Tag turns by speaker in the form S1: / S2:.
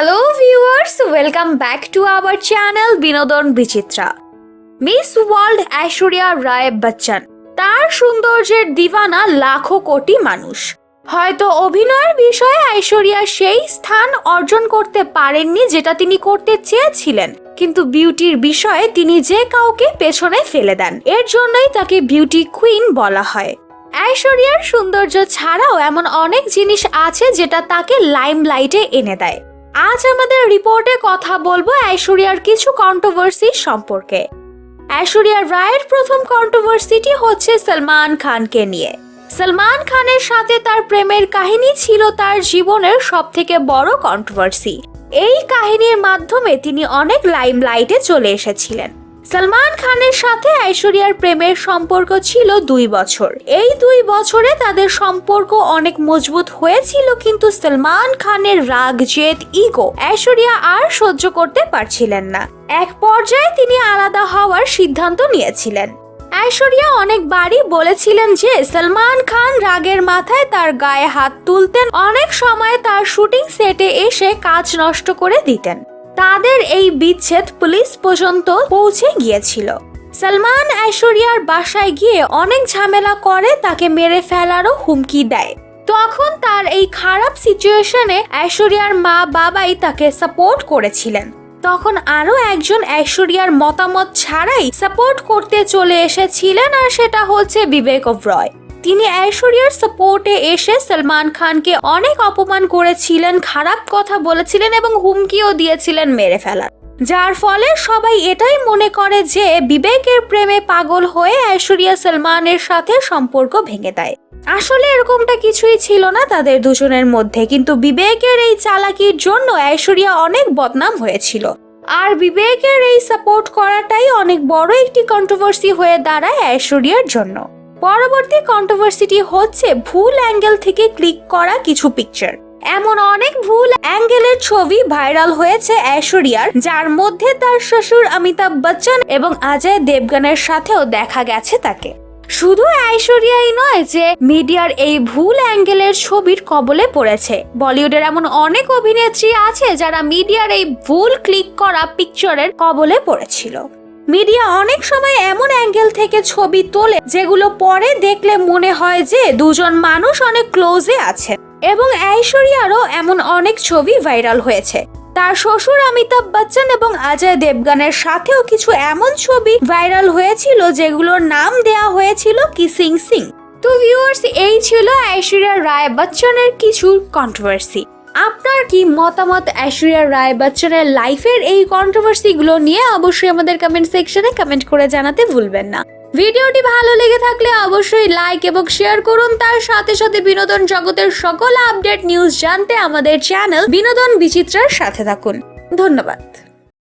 S1: Hello viewers welcome back to our channel Binodon Bichitra Miss World Aishwarya Rai Bachchan তার সৌন্দর্যের দিওয়ানা লাখো কোটি মানুষ। হয়তো অভিনয়ের বিষয়ে ঐশ্বরিয়া সেই স্থান অর্জন করতে পারেননি যেটা তিনি করতে চেয়েছিলেন। কিন্তু বিউটির বিষয়ে তিনি যে কাউকে পেছনে ফেলে দেন, এর জন্যই তাকে বিউটি কুইন বলা হয়। ঐশ্বরিয়ার সৌন্দর্য ছাড়াও এমন অনেক জিনিস আছে যেটা তাকে লাইমলাইটে এনে দেয়। আজ আমাদের রিপোর্টে কথা বলব ঐশ্বরিয়ার কিছু কন্ট্রোভার্সি সম্পর্কে। ঐশ্বরিয়ার রায়ের প্রথম কন্ট্রোভার্সিটি হচ্ছে সলমান খানকে নিয়ে। সলমান খানের সাথে তার প্রেমের কাহিনী ছিল তার জীবনের সব থেকে বড় কন্ট্রোভার্সি এই কাহিনীর মাধ্যমে তিনি অনেক লাইমলাইটে চলে এসেছিলেন। সলমান খানের সাথে ঐশ্বরিয়ার প্রেমের সম্পর্ক ছিল দুই বছর। এই দুই বছরে তাদের সম্পর্ক অনেক মজবুত হয়েছিল, কিন্তু সলমান খানের রাগ, জেদ, ইগো ঐশ্বরিয়া আর সহ্য করতে পারছিলেন না। এক পর্যায়ে তিনি আলাদা হওয়ার সিদ্ধান্ত নিয়েছিলেন। ঐশ্বরিয়া অনেকবারই বলেছিলেন যে সলমান খান রাগের মাথায় তার গায়ে হাত তুলতেন, অনেক সময় তার শুটিং সেটে এসে কাজ নষ্ট করে দিতেন। তাদের এই বিচ্ছেদ পুলিশ পর্যন্ত পৌঁছে গিয়েছিল। সালমান ঐশ্বরিয়ার বাসায় গিয়ে অনেক ঝামেলা করে, তাকে মেরে ফেলারও হুমকি দেয়। তখন তার এই খারাপ সিচুয়েশনে ঐশ্বরিয়ার মা বাবাই তাকে সাপোর্ট করেছিলেন। তখন আরও একজন ঐশ্বরিয়ার মতামত ছাড়াই সাপোর্ট করতে চলে এসেছিলেন, আর সেটা হচ্ছে বিবেক রয় তিনি ঐশ্বরিয়ার সাপোর্টে এসে সলমান খানকে অনেক অপমান করেছিলেন, খারাপ কথা বলেছিলেন এবং হুমকিও দিয়েছিলেন মেরে ফেলার। যার ফলে সবাই এটাই মনে করে যে বিবেকের প্রেমে পাগল হয়ে ঐশ্বরিয়া সলমানের সাথে সম্পর্ক ভেঙে দেয়। আসলে এরকমটা কিছুই ছিল না তাদের দুজনের মধ্যে, কিন্তু বিবেকের এই চালাকির জন্য ঐশ্বরিয়া অনেক বদনাম হয়েছিল। আর বিবেকের এই সাপোর্ট করাটাই অনেক বড় একটি কন্ট্রোভার্সি হয়ে দাঁড়ায় ঐশ্বরিয়ার জন্য। পরবর্তী কন্ট্রোভার্সিটি হচ্ছে ভুল অ্যাঙ্গেল থেকে ক্লিক করা কিছু পিকচার এমন অনেক ভুল অ্যাঙ্গেলের ছবি ভাইরাল হয়েছে ঐশ্বরিয়ার, যার মধ্যে তার শ্বশুর অমিতাভ বচ্চন এবং অজয় দেবগনের সাথেও দেখা গেছে তাকে। শুধু ঐশ্বরিয়াই নয় যে মিডিয়ার এই ভুল অ্যাঙ্গেলের ছবির কবলে পড়েছে। বলিউডের এমন অনেক অভিনেত্রী আছে যারা মিডিয়ার এই ভুল ক্লিক করা পিকচারের কবলে পড়েছিল। মিডিয়া অনেক সময় এমন অ্যাঙ্গেল থেকে ছবি তোলে যেগুলো পরে দেখলে মনে হয় যে দুজন মানুষ অনেক ক্লোজে আছে। এবং ঐশ্বরিয়ারও এমন অনেক ছবি ভাইরাল হয়েছে। তার শ্বশুর অমিতাভ বচ্চন এবং অজয় দেবগানের সাথেও কিছু এমন ছবি ভাইরাল হয়েছিল যেগুলোর নাম দেয়া হয়েছিল কিসিং সিং তো ভিউয়ার্স এই ছিল ঐশ্বরিয়া রায় বচ্চনের কিছু কন্ট্রোভার্সি আপনার কি মতামত ঐশ্বরিয়া রায় বচ্চনের লাইফের এই কন্ট্রোভার্সিগুলো নিয়ে অবশ্যই আমাদের কমেন্ট সেকশনে কমেন্ট করে জানাতে ভুলবেন না। ভিডিওটি ভালো লেগে থাকলে অবশ্যই লাইক এবং শেয়ার করুন। তার সাথে সাথে বিনোদন জগতের সকল আপডেট নিউজ জানতে আমাদের চ্যানেল বিনোদন বিচিত্রার সাথে থাকুন। ধন্যবাদ।